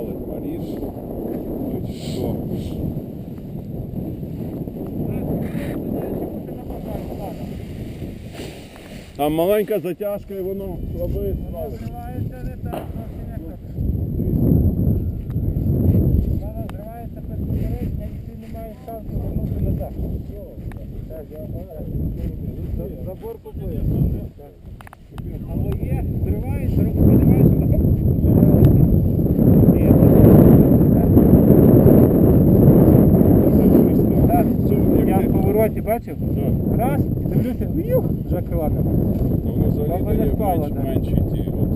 палить Маріс. Все. Там маленька затяжка і воно слабить. Зривається не так, зовсім як так. Вона зривається безпосередньо і ти не маєш шансу вернути назад. Так, я за- Забор поплив. Так. Але є, зривається, дивлюся, в'юх, вже крилата. Ну, Воно взагалі не дає впала, менш, да. менші ті. От,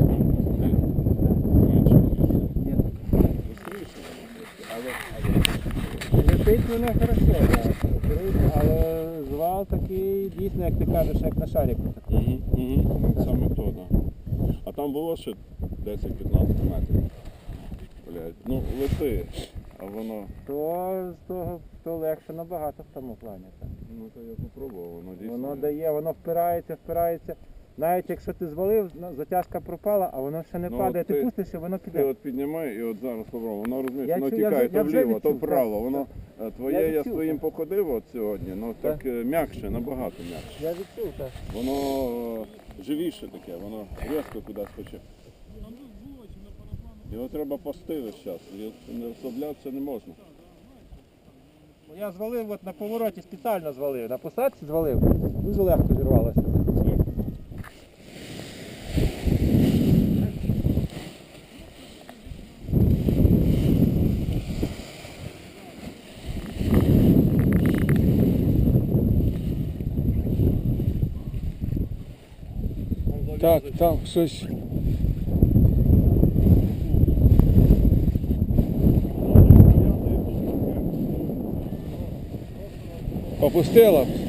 не- менші ті. Бистріше, але, але Летить воно хорошо, да, але звал такий, дійсно, як ти кажеш, як на шарику. Угу, угу. Саме то, да. А там було ще 10-15 метрів. Блядь, ну лети, а воно. То з того то легше набагато в тому плані. Так. Ну то я попробував, воно дійсно. Воно дає, воно впирається, впирається. Навіть якщо ти звалив, ну, затяжка пропала, а воно ще не Ну, падає, ти ти- пустиш і воно Ти от піднімай і от зараз попробуй. Воно розумієш, Я воно чу- я тікає вже- я то вже вліво, то відчув, вправо. так, Воно е, твоє, Я я, відчув, своїм так. походив от сьогодні, ну так е, м'якше, набагато м'якше. Я відчув, так. Воно е, живіше таке, воно різко кудись хоче. Його треба пасти весь час, і не розслаблятися не можна. Я звалив от на повороті спеціально звалив, на посадці звалив, дуже легко зірвалося. Так, там щось. Compostela.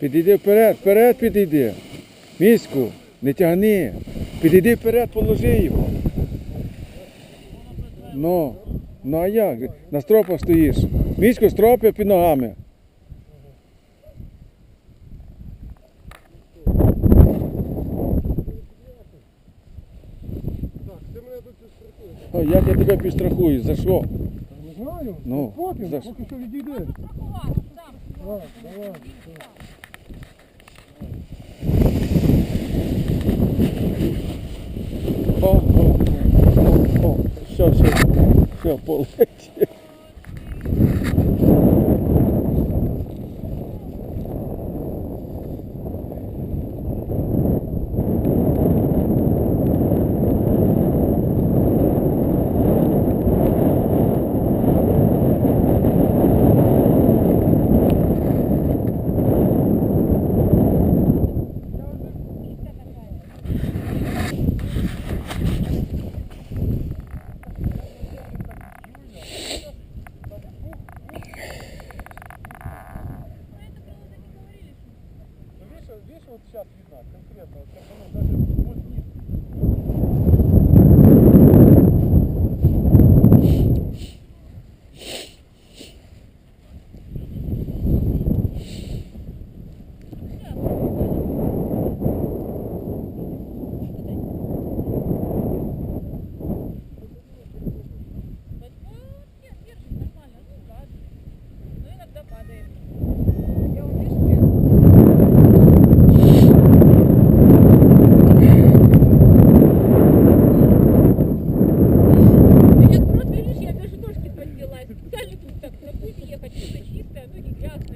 Підійди вперед, вперед підійди. Міську, не тягни. Підійди вперед, положи його. Ну, ну а як? На стропах стоїш. Міську стропи під ногами. О, як я тебе підстрахую, за що? Не знаю, Ну, потім, за поки що відійде. Давай, давай. все, все, все, полетить. вот сейчас видно, конкретно, вот, даже вот, нет. такі західне, ну і як